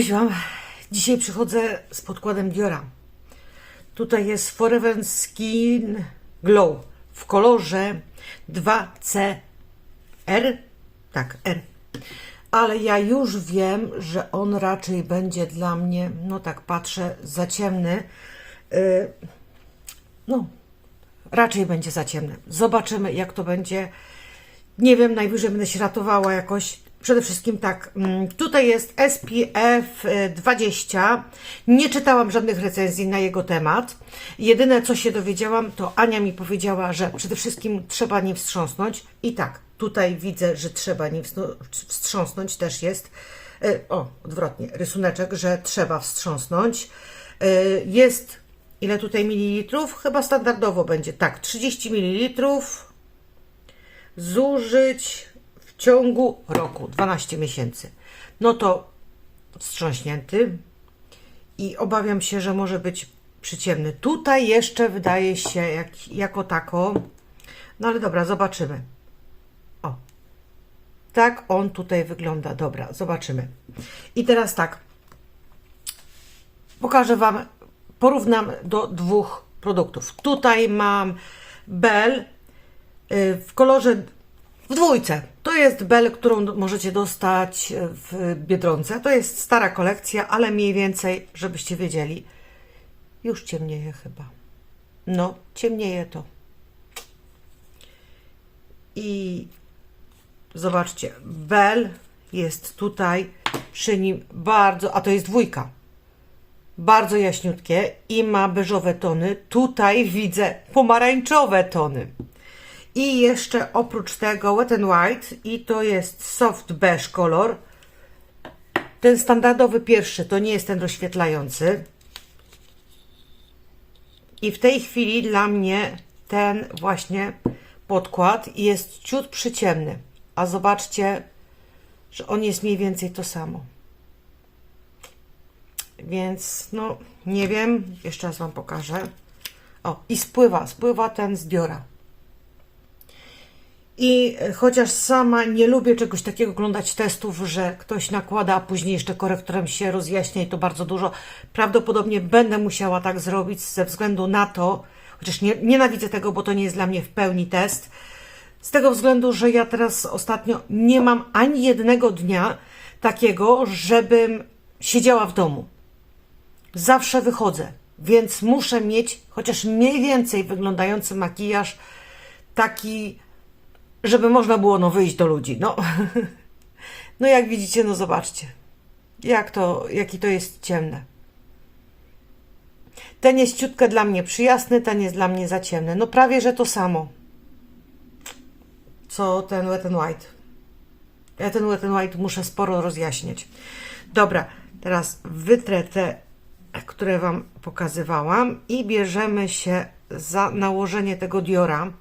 Cześć Wam. Dzisiaj przychodzę z podkładem Diora. Tutaj jest Forever Skin Glow w kolorze 2CR. Tak, R. Ale ja już wiem, że on raczej będzie dla mnie, no tak patrzę, za ciemny. Yy, no, raczej będzie za ciemny. Zobaczymy, jak to będzie. Nie wiem, najwyżej będę się ratowała jakoś. Przede wszystkim tak, mm, tutaj jest SPF e, 20. Nie czytałam żadnych recenzji na jego temat. Jedyne co się dowiedziałam, to Ania mi powiedziała, że przede wszystkim trzeba nim wstrząsnąć. I tak, tutaj widzę, że trzeba nim wstrząsnąć, też jest. e, O, odwrotnie, rysuneczek, że trzeba wstrząsnąć. E, Jest, ile tutaj mililitrów? Chyba standardowo będzie, tak, 30 mililitrów zużyć ciągu roku, 12 miesięcy. No to wstrząśnięty i obawiam się, że może być przyciemny. Tutaj jeszcze wydaje się jak, jako tako, no ale dobra, zobaczymy. O, tak on tutaj wygląda. Dobra, zobaczymy. I teraz tak, pokażę Wam, porównam do dwóch produktów. Tutaj mam Bell y, w kolorze w dwójce. To jest Bell, którą możecie dostać w Biedronce. To jest stara kolekcja, ale mniej więcej, żebyście wiedzieli, już ciemnieje chyba. No, ciemnieje to. I zobaczcie, Bell jest tutaj przy nim bardzo, a to jest dwójka bardzo jaśniutkie i ma beżowe tony. Tutaj widzę pomarańczowe tony. I jeszcze oprócz tego wet and white i to jest soft beige kolor. Ten standardowy pierwszy to nie jest ten rozświetlający. I w tej chwili dla mnie ten właśnie podkład jest ciut przyciemny. A zobaczcie, że on jest mniej więcej to samo. Więc no nie wiem, jeszcze raz Wam pokażę. O, i spływa, spływa ten z. I chociaż sama nie lubię czegoś takiego oglądać testów, że ktoś nakłada, a później jeszcze korektorem się rozjaśnia i to bardzo dużo, prawdopodobnie będę musiała tak zrobić ze względu na to, chociaż nie, nienawidzę tego, bo to nie jest dla mnie w pełni test, z tego względu, że ja teraz ostatnio nie mam ani jednego dnia takiego, żebym siedziała w domu. Zawsze wychodzę, więc muszę mieć chociaż mniej więcej wyglądający makijaż taki, żeby można było no wyjść do ludzi. No, no jak widzicie, no zobaczcie, jak to, jaki to jest ciemne. Ten jest ciutkę dla mnie przyjasny, ten jest dla mnie za ciemny. No prawie, że to samo, co ten wet and white. Ja ten wet and white muszę sporo rozjaśniać. Dobra, teraz wytrę te które Wam pokazywałam i bierzemy się za nałożenie tego Diora.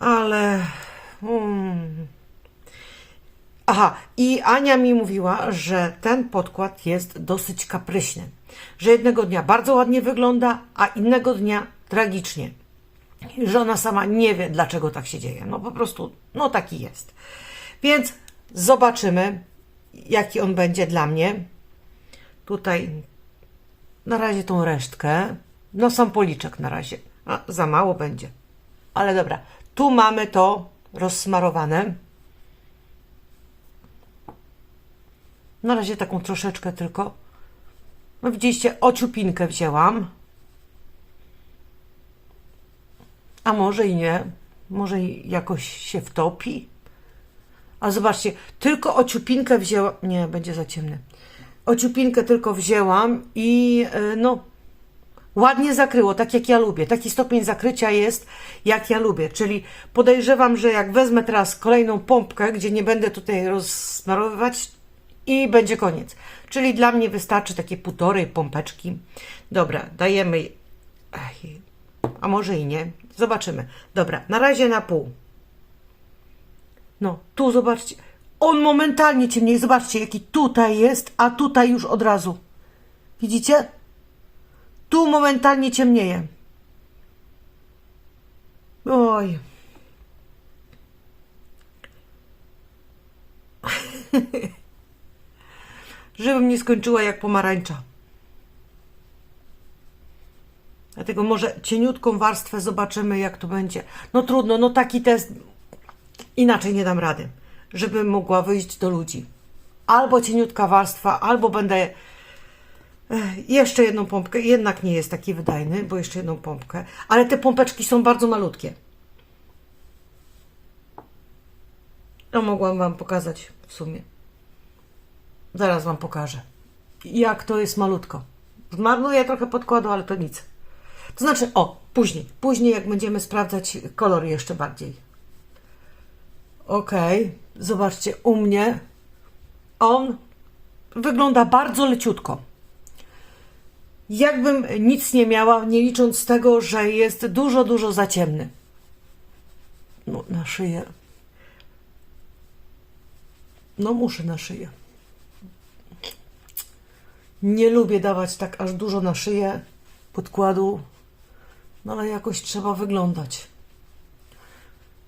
Ale... Hmm. Aha, i Ania mi mówiła, że ten podkład jest dosyć kapryśny. Że jednego dnia bardzo ładnie wygląda, a innego dnia tragicznie. Że ona sama nie wie, dlaczego tak się dzieje. No po prostu, no taki jest. Więc zobaczymy, jaki on będzie dla mnie. Tutaj na razie tą resztkę. No sam policzek na razie. A, za mało będzie. Ale dobra. Tu mamy to rozsmarowane. Na razie taką troszeczkę tylko. No widzieliście, ociupinkę wzięłam. A może i nie. Może i jakoś się wtopi. A zobaczcie, tylko ociupinkę wzięłam. Nie, będzie za ciemny ociupinkę tylko wzięłam i e, no ładnie zakryło, tak jak ja lubię. Taki stopień zakrycia jest, jak ja lubię. Czyli podejrzewam, że jak wezmę teraz kolejną pompkę, gdzie nie będę tutaj rozsmarowywać i będzie koniec. Czyli dla mnie wystarczy takie półtorej pompeczki. Dobra, dajemy... A może i nie. Zobaczymy. Dobra, na razie na pół. No, tu zobaczcie. On momentalnie ciemniej. Zobaczcie, jaki tutaj jest, a tutaj już od razu. Widzicie? Tu momentalnie ciemnieje. Oj. żebym nie skończyła jak pomarańcza. Dlatego może cieniutką warstwę zobaczymy, jak to będzie. No trudno, no taki test inaczej nie dam rady, żebym mogła wyjść do ludzi. Albo cieniutka warstwa, albo będę Jeszcze jedną pompkę. Jednak nie jest taki wydajny, bo jeszcze jedną pompkę. Ale te pompeczki są bardzo malutkie. No mogłam Wam pokazać w sumie. Zaraz Wam pokażę. Jak to jest malutko. Zmarnuję trochę podkładu, ale to nic. To znaczy, o, później. Później, jak będziemy sprawdzać kolor jeszcze bardziej. Okej, zobaczcie, u mnie on wygląda bardzo leciutko. Jakbym nic nie miała, nie licząc tego, że jest dużo, dużo za ciemny. No, na szyję. No, muszę na szyję. Nie lubię dawać tak aż dużo na szyję podkładu, no ale jakoś trzeba wyglądać.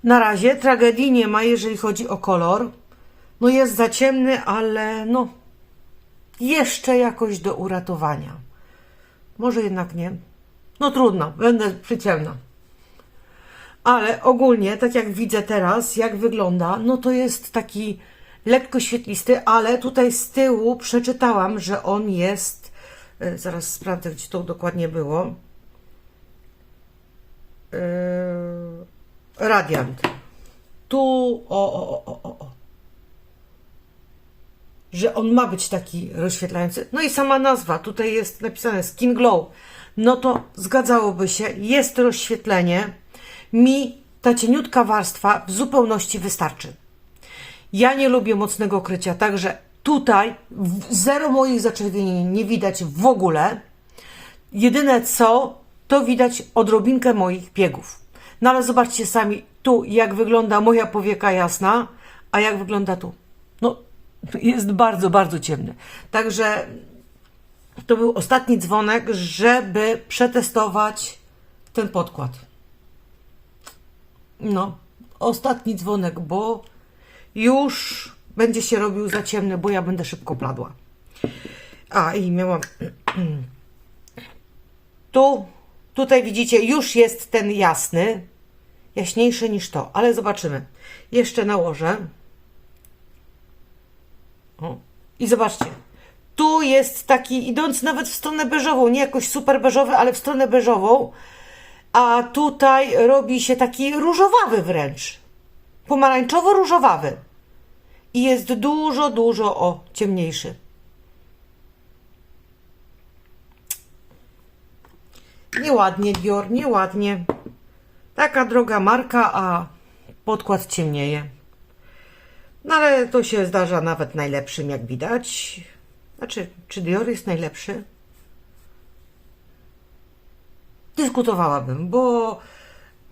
Na razie tragedii nie ma, jeżeli chodzi o kolor. No jest za ciemny, ale no jeszcze jakoś do uratowania. Może jednak nie. No trudno, będę przyciemna. Ale ogólnie, tak jak widzę teraz, jak wygląda, no to jest taki lekko świetlisty, ale tutaj z tyłu przeczytałam, że on jest. e, Zaraz sprawdzę, gdzie to dokładnie było. Yy, Radiant. Tu, o, o, o, o. Że on ma być taki rozświetlający. No i sama nazwa, tutaj jest napisane Skin Glow. No to zgadzałoby się, jest rozświetlenie. Mi ta cieniutka warstwa w zupełności wystarczy. Ja nie lubię mocnego krycia, także tutaj zero moich zaczerwienień nie widać w ogóle. Jedyne co, to widać odrobinkę moich biegów. No ale zobaczcie sami tu, jak wygląda moja powieka jasna, a jak wygląda tu. No, jest bardzo, bardzo ciemny. Także to był ostatni dzwonek, żeby przetestować ten podkład. No, ostatni dzwonek, bo już będzie się robił za ciemny, bo ja będę szybko bladła. A i miałam. Tu, tutaj widzicie, już jest ten jasny, jaśniejszy niż to, ale zobaczymy. Jeszcze nałożę. I zobaczcie, tu jest taki, idąc nawet w stronę beżową, nie jakoś super beżowy, ale w stronę beżową, a tutaj robi się taki różowawy wręcz. Pomarańczowo-różowawy. I jest dużo, dużo o ciemniejszy. Nieładnie, Dior, nieładnie. Taka droga marka, a podkład ciemnieje. No ale to się zdarza nawet najlepszym, jak widać. Znaczy, czy Dior jest najlepszy? Dyskutowałabym, bo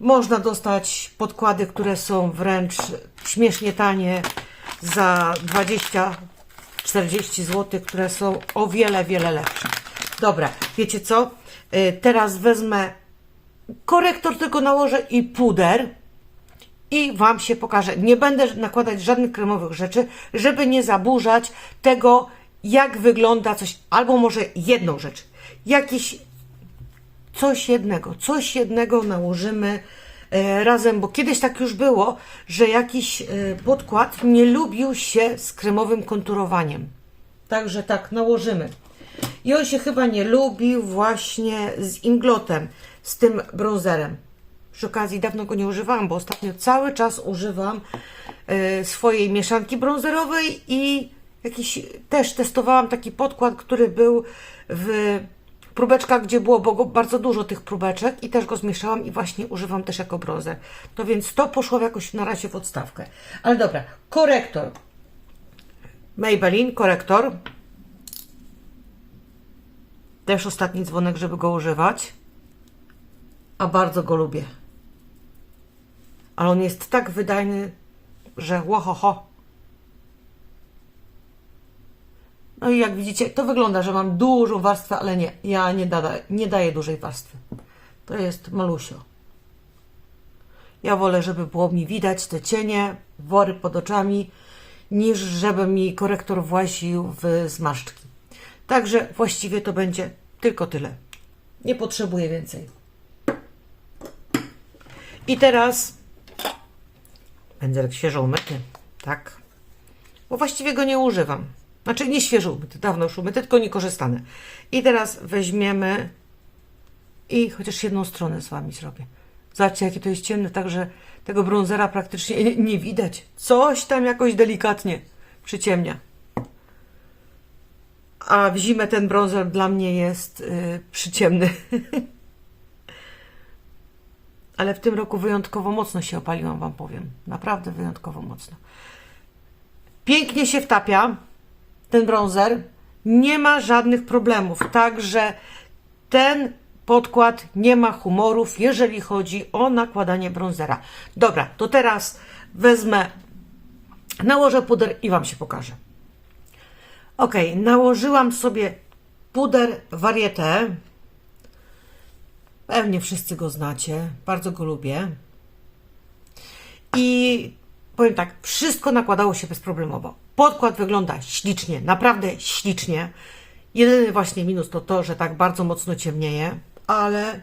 można dostać podkłady, które są wręcz śmiesznie tanie za 20-40 zł, które są o wiele, wiele lepsze. Dobra, wiecie co? Y, Teraz wezmę korektor, tylko nałożę i puder i Wam się pokażę. Nie będę nakładać żadnych kremowych rzeczy, żeby nie zaburzać tego, jak wygląda coś, albo może jedną rzecz. Jakiś coś jednego, coś jednego nałożymy e, razem, bo kiedyś tak już było, że jakiś e, podkład nie lubił się z kremowym konturowaniem. Także tak, nałożymy. I on się chyba nie lubił właśnie z inglotem, z tym bronzerem. Przy okazji dawno go nie używałam, bo ostatnio cały czas używam e, swojej mieszanki brązerowej i jakiś też testowałam taki podkład, który był w próbeczkach, gdzie było bardzo dużo tych próbeczek i też go zmieszałam i właśnie używam też jako bronzer. To więc to poszło jakoś na razie w odstawkę. Ale dobra, korektor. Maybelline, korektor. Też ostatni dzwonek, żeby go używać. A bardzo go lubię. Ale on jest tak wydajny, że łohoho. No i jak widzicie, to wygląda, że mam dużą warstwę, ale nie, ja nie, dada, nie daję dużej warstwy. To jest malusio. Ja wolę, żeby było mi widać te cienie, wory pod oczami, niż żeby mi korektor właził w zmarszczki. Także właściwie to będzie tylko tyle. Nie potrzebuję więcej. I teraz pędzelek świeżo umyty, tak? Bo właściwie go nie używam. Znaczy nie świeżo umyty, dawno już umyty, tylko niekorzystany. I teraz weźmiemy i chociaż jedną stronę z Wami zrobię. Zobaczcie, jakie to jest ciemne, także tego brązera praktycznie nie, nie widać. Coś tam jakoś delikatnie przyciemnia. A w zimę ten brązer dla mnie jest yy, przyciemny. Ale w tym roku wyjątkowo mocno się opaliłam, Wam powiem. Naprawdę wyjątkowo mocno. Pięknie się wtapia ten brązer. Nie ma żadnych problemów. Także ten podkład nie ma humorów, jeżeli chodzi o nakładanie brązera. Dobra, to teraz wezmę, nałożę puder i Wam się pokażę. Ok, nałożyłam sobie puder Varieté. Pewnie wszyscy go znacie, bardzo go lubię. I powiem tak, wszystko nakładało się bezproblemowo. Podkład wygląda ślicznie, naprawdę ślicznie. Jedyny właśnie minus to to, że tak bardzo mocno ciemnieje, ale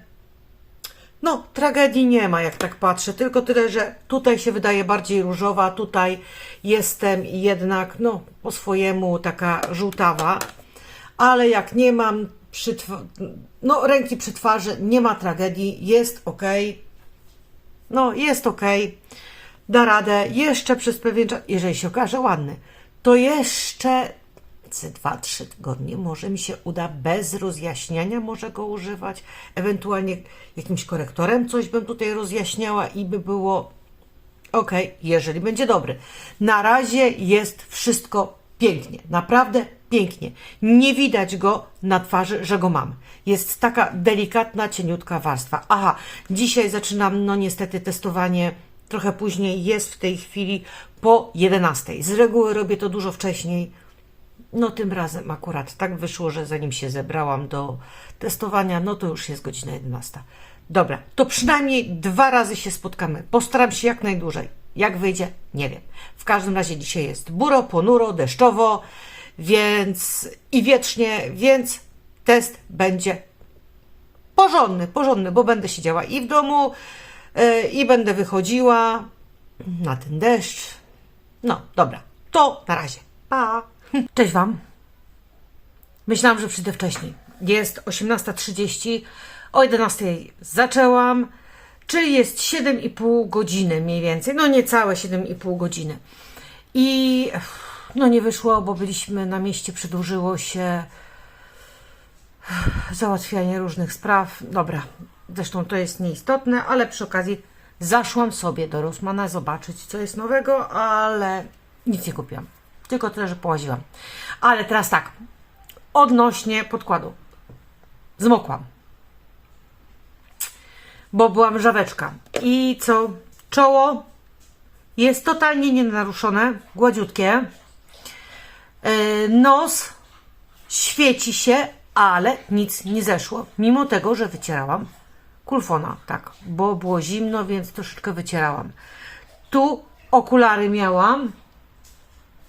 no, tragedii nie ma, jak tak patrzę. Tylko tyle, że tutaj się wydaje bardziej różowa, tutaj jestem jednak, no, po swojemu taka żółtawa. Ale jak nie mam przy no, ręki przy twarzy, nie ma tragedii, jest ok. No, jest ok. Da radę jeszcze przez pewien czas, jeżeli się okaże ładny, to jeszcze ze 2-3 tygodnie może mi się uda bez rozjaśniania może go używać, ewentualnie jakimś korektorem coś bym tutaj rozjaśniała i by było ok, jeżeli będzie dobry. Na razie jest wszystko pięknie, naprawdę pięknie. Nie widać go na twarzy, że go mam. Jest taka delikatna, cieniutka warstwa. Aha, dzisiaj zaczynam, no niestety, testowanie trochę później, jest w tej chwili po 11. Z reguły robię to dużo wcześniej. No tym razem akurat tak wyszło, że zanim się zebrałam do testowania, no to już jest godzina 11. Dobra, to przynajmniej dwa razy się spotkamy. Postaram się jak najdłużej. Jak wyjdzie, nie wiem. W każdym razie dzisiaj jest buro, ponuro, deszczowo, więc i wietrznie, więc test będzie porządny, porządny, bo będę siedziała i w domu, yy, i będę wychodziła na ten deszcz. No, dobra, to na razie. Pa! Cześć Wam. Myślałam, że przyjdę wcześniej. Jest 18.30, o 11.00 zaczęłam, czyli jest 7,5 godziny mniej więcej, no niecałe 7,5 godziny. I no nie wyszło, bo byliśmy na mieście, przedłużyło się załatwianie różnych spraw. Dobra, zresztą to jest nieistotne, ale przy okazji zaszłam sobie do Rosmana zobaczyć, co jest nowego, ale nic nie kupiłam. Tylko tyle, że połaziłam. Ale teraz tak, odnośnie podkładu. Zmokłam. Bo byłam żaweczka. I co? Czoło jest totalnie nienaruszone, gładziutkie. Yy, nos świeci się, ale nic nie zeszło. Mimo tego, że wycierałam kulfona, tak, bo było zimno, więc troszeczkę wycierałam. Tu okulary miałam.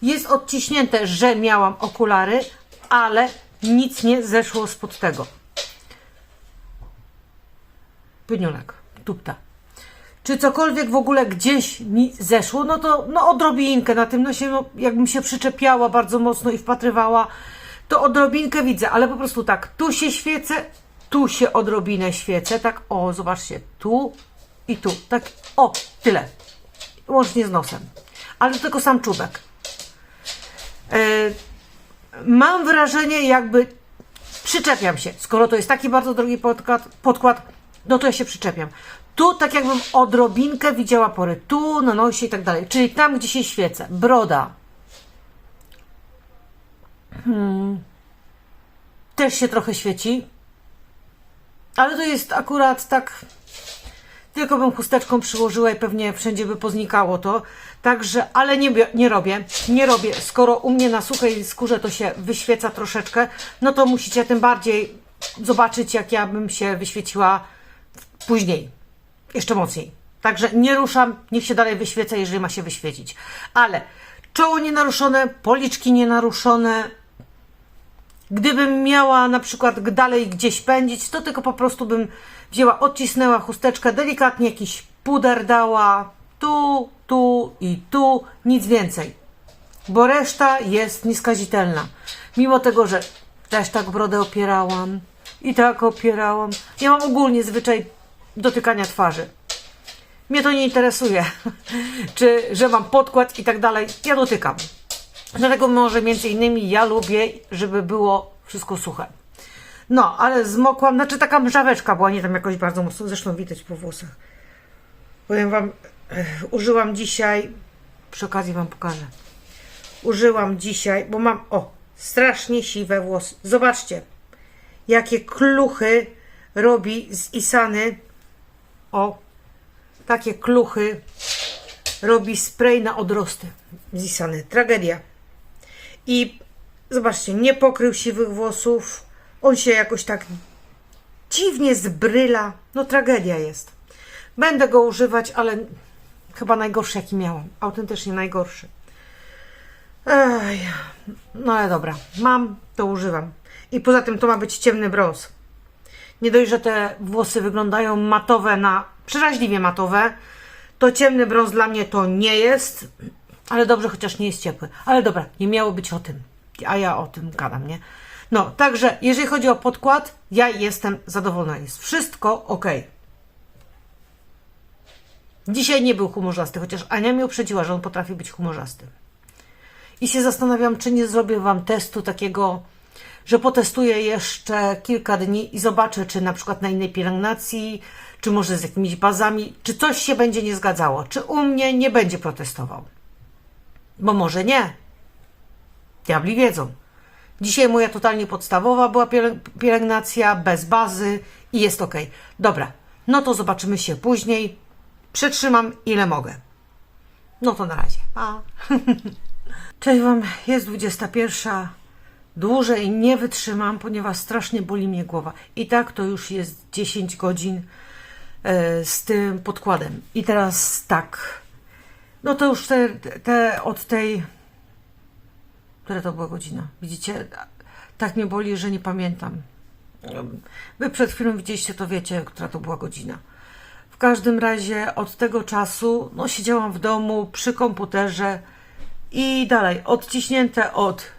Jest odciśnięte, że miałam okulary, ale nic nie zeszło spod tego. Pyniulek, tupta. Czy cokolwiek w ogóle gdzieś mi zeszło, no to no odrobinkę na tym nosie, no, jakbym się przyczepiała bardzo mocno i wpatrywała, to odrobinkę widzę, ale po prostu tak, tu się świecę, tu się odrobinę świecę, tak, o, zobaczcie, tu i tu, tak, o, tyle, łącznie z nosem, ale to tylko sam czubek. Yy, mam wrażenie, jakby przyczepiam się. Skoro to jest taki bardzo drogi podkład, podkład, no to ja się przyczepiam. Tu tak jakbym odrobinkę widziała pory. Tu na nosie i tak dalej. Czyli tam, gdzie się świecę. Broda. Hmm. Też się trochę świeci. Ale to jest akurat tak... Tylko bym chusteczką przyłożyła i pewnie wszędzie by poznikało to. Także, ale nie, nie robię, nie robię. Skoro u mnie na suchej skórze to się wyświeca troszeczkę, no to musicie tym bardziej zobaczyć, jak ja bym się wyświeciła później. Jeszcze mocniej. Także nie ruszam, niech się dalej wyświeca, jeżeli ma się wyświecić. Ale czoło nienaruszone, policzki nienaruszone, Gdybym miała na przykład dalej gdzieś pędzić, to tylko po prostu bym wzięła, odcisnęła chusteczkę, delikatnie jakiś puder dała, tu, tu i tu, nic więcej. Bo reszta jest nieskazitelna. Mimo tego, że też tak brodę opierałam i tak opierałam. Ja mam ogólnie zwyczaj dotykania twarzy. Mnie to nie interesuje, czy że mam podkład i tak dalej. Ja dotykam. Dlatego może między innymi ja lubię, żeby było wszystko suche. No, ale zmokłam, znaczy taka mrzaweczka była, nie tam jakoś bardzo mocno, zresztą widać po włosach. Powiem Wam, e, użyłam dzisiaj, przy okazji Wam pokażę. Użyłam dzisiaj, bo mam, o, strasznie siwe włosy. Zobaczcie, jakie kluchy robi z Isany. O, takie kluchy robi spray na odrosty z Isany. Tragedia. I zobaczcie, nie pokrył siwych włosów. On się jakoś tak dziwnie zbryla. No tragedia jest. Będę go używać, ale chyba najgorszy jaki miałam. Autentycznie najgorszy. Ej, no ale dobra. Mam, to używam. I poza tym to ma być ciemny brąz. Nie dość, że te włosy wyglądają matowe na przeraźliwie matowe, to ciemny brąz dla mnie to nie jest, ale dobrze, chociaż nie jest ciepły. Ale dobra, nie miało być o tym, a ja o tym gadam, nie? No, także jeżeli chodzi o podkład, ja jestem zadowolona. Jest wszystko ok. Dzisiaj nie był humorzasty, chociaż Ania mnie uprzedziła, że on potrafi być humorzasty. I się zastanawiam, czy nie zrobię Wam testu takiego, że potestuję jeszcze kilka dni i zobaczę, czy na przykład na innej pielęgnacji, czy może z jakimiś bazami, czy coś się będzie nie zgadzało, czy u mnie nie będzie protestował. Bo może nie. Diabli wiedzą. Dzisiaj moja totalnie podstawowa była pielę- pielęgnacja, bez bazy i jest ok. Dobra, no to zobaczymy się później. Przetrzymam ile mogę. No to na razie. Pa. Cześć Wam, jest 21. Dłużej nie wytrzymam, ponieważ strasznie boli mnie głowa. I tak to już jest 10 godzin e, z tym podkładem. I teraz tak. No to już te, te od tej. Która to była godzina? Widzicie? Tak mnie boli, że nie pamiętam. Wy przed chwilą widzieliście, to wiecie, która to była godzina. W każdym razie od tego czasu no, siedziałam w domu przy komputerze i dalej odciśnięte od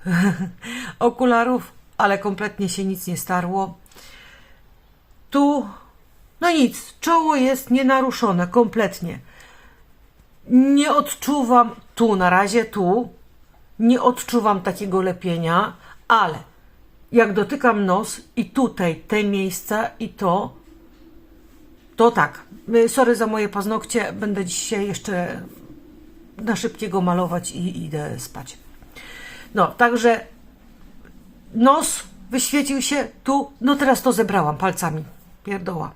okularów, ale kompletnie się nic nie starło. Tu, no nic, czoło jest nienaruszone kompletnie. Nie odczuwam tu na razie, tu, nie odczuwam takiego lepienia, ale jak dotykam nos i tutaj te miejsca i to, to tak. Sorry za moje paznokcie, będę dzisiaj jeszcze na szybkiego malować i idę spać. No, także nos wyświecił się tu, no teraz to zebrałam palcami, pierdoła.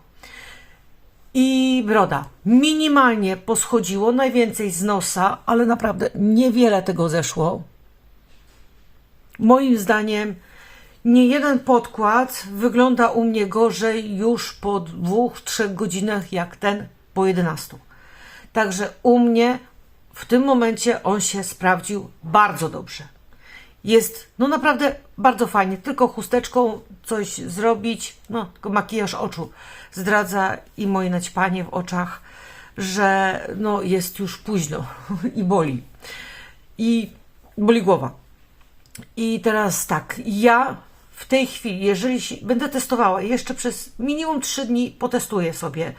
I broda. Minimalnie poschodziło, najwięcej z nosa, ale naprawdę niewiele tego zeszło. Moim zdaniem nie jeden podkład wygląda u mnie gorzej już po dwóch, trzech godzinach jak ten po 11. Także u mnie w tym momencie on się sprawdził bardzo dobrze. Jest no naprawdę bardzo fajnie, tylko chusteczką coś zrobić, no tylko makijaż oczu zdradza i moje naćpanie w oczach, że no jest już późno i boli. I boli głowa. I teraz tak, ja w tej chwili, jeżeli się, będę testowała jeszcze przez minimum 3 dni, potestuję sobie.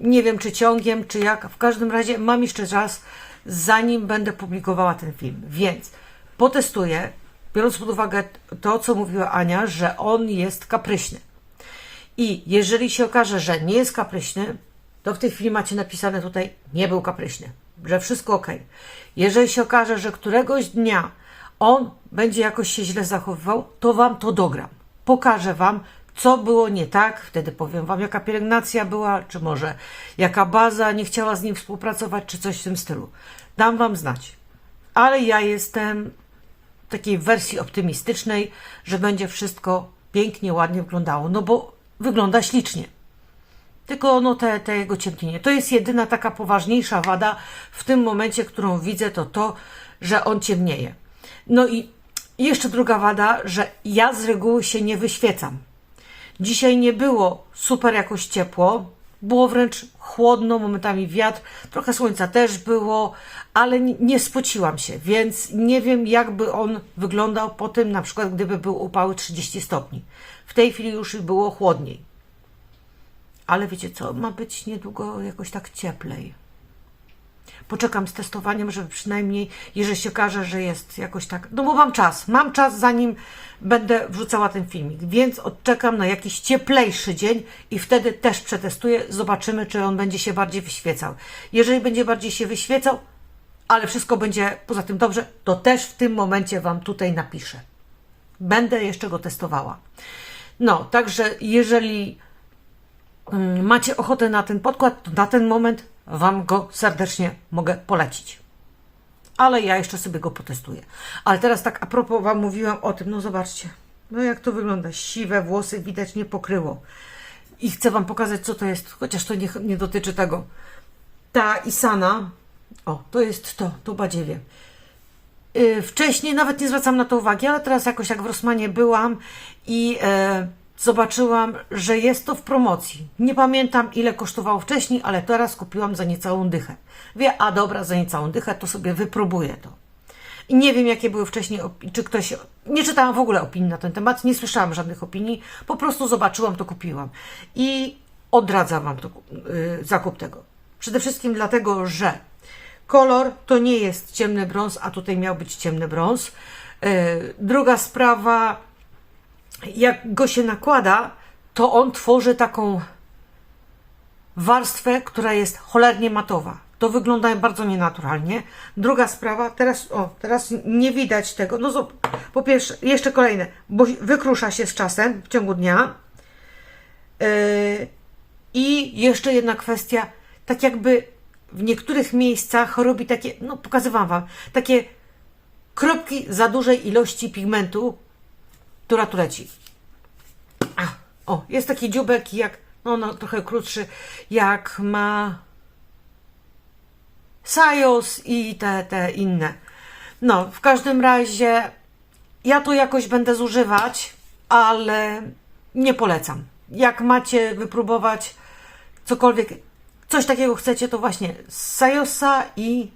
Nie wiem, czy ciągiem, czy jak. W każdym razie mam jeszcze czas, zanim będę publikowała ten film. Więc potestuję, biorąc pod uwagę to, co mówiła Ania, że on jest kapryśny. I jeżeli się okaże, że nie jest kapryśny, to w tej chwili macie napisane tutaj, nie był kapryśny, że wszystko ok. Jeżeli się okaże, że któregoś dnia on będzie jakoś się źle zachowywał, to Wam to dogram. Pokażę Wam, co było nie tak, wtedy powiem Wam, jaka pielęgnacja była, czy może jaka baza nie chciała z nim współpracować, czy coś w tym stylu. Dam Wam znać. Ale ja jestem w takiej wersji optymistycznej, że będzie wszystko pięknie, ładnie wyglądało, no bo wygląda ślicznie. Tylko no te, te jego ciemnienie. To jest jedyna taka poważniejsza wada w tym momencie, którą widzę, to to, że on ciemnieje. No i jeszcze druga wada, że ja z reguły się nie wyświecam. Dzisiaj nie było super jakoś ciepło, było wręcz chłodno, momentami wiatr, trochę słońca też było, ale nie, spociłam się, więc nie wiem jakby on wyglądał po tym, na przykład gdyby był upały 30 stopni. W tej chwili już było chłodniej. Ale wiecie co, ma być niedługo jakoś tak cieplej. Poczekam z testowaniem, żeby przynajmniej, jeżeli się okaże, że jest jakoś tak. No bo mam czas, mam czas, zanim będę wrzucała ten filmik, więc odczekam na jakiś cieplejszy dzień i wtedy też przetestuję. Zobaczymy, czy on będzie się bardziej wyświecał. Jeżeli będzie bardziej się wyświecał, ale wszystko będzie poza tym dobrze, to też w tym momencie Wam tutaj napiszę. Będę jeszcze go testowała. No, także jeżeli mm, macie ochotę na ten podkład, to na ten moment Wam go serdecznie mogę polecić. Ale ja jeszcze sobie go potestuję. Ale teraz tak a propos Wam mówiłam o tym, no zobaczcie, no jak to wygląda. Siwe włosy widać nie pokryło. I chcę Wam pokazać, co to jest, chociaż to nie, nie dotyczy tego. Ta Isana, o, to jest to, to badziewie. Y, Wcześniej nawet nie zwracam na to uwagi, ale teraz jakoś jak w Rosmanie byłam i e, zobaczyłam, że jest to w promocji. Nie pamiętam ile kosztowało wcześniej, ale teraz kupiłam za niecałą dychę. Wie, a dobra, za niecałą dychę to sobie wypróbuję to. I nie wiem, jakie były wcześniej, czy ktoś. Nie czytałam w ogóle opinii na ten temat, nie słyszałam żadnych opinii, po prostu zobaczyłam, to kupiłam. I odradzam Wam to, yy, zakup tego. Przede wszystkim dlatego, że kolor to nie jest ciemny brąz, a tutaj miał być ciemny brąz. Yy, druga sprawa, jak go się nakłada, to on tworzy taką warstwę, która jest cholernie matowa. To wygląda bardzo nienaturalnie. Druga sprawa, teraz, o, teraz nie widać tego. No, po pierwsze, jeszcze kolejne, bo wykrusza się z czasem w ciągu dnia. Yy, I jeszcze jedna kwestia, tak jakby w niektórych miejscach robi takie, no pokazywałam Wam, takie kropki za dużej ilości pigmentu, która tu leci. A, o, jest taki dziubek jak, no, no trochę krótszy, jak ma Sajos i te, te inne. No, w każdym razie ja to jakoś będę zużywać, ale nie polecam. Jak macie wypróbować cokolwiek, coś takiego chcecie, to właśnie z Sajosa i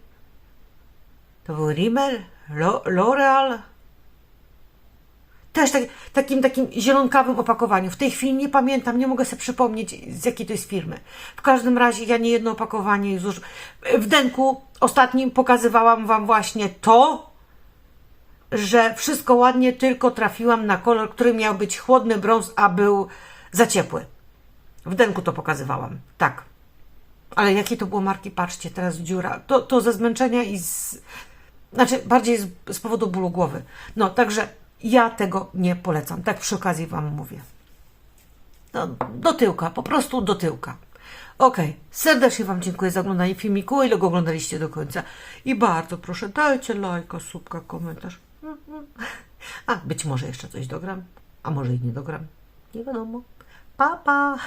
to był Rimmel, Lo- L'Oreal, też tak, takim, takim zielonkawym opakowaniu. W tej chwili nie pamiętam, nie mogę sobie przypomnieć z jakiej to jest firmy. W każdym razie ja nie jedno opakowanie zuż... W denku ostatnim pokazywałam Wam właśnie to, że wszystko ładnie, tylko trafiłam na kolor, który miał być chłodny brąz, a był za ciepły. W denku to pokazywałam, tak. Ale jakie to było marki? Patrzcie, teraz dziura. To, to ze zmęczenia i z... Znaczy, bardziej z, z powodu bólu głowy. No, także ja tego nie polecam. Tak przy okazji Wam mówię. No, do tyłka, po prostu do tyłka. Okej, serdecznie Wam dziękuję za oglądanie filmiku, ile go oglądaliście do końca. I bardzo proszę, dajcie lajka, subka, komentarz. A być może jeszcze coś dogram, a może i nie dogram. Nie wiadomo. Pa, pa!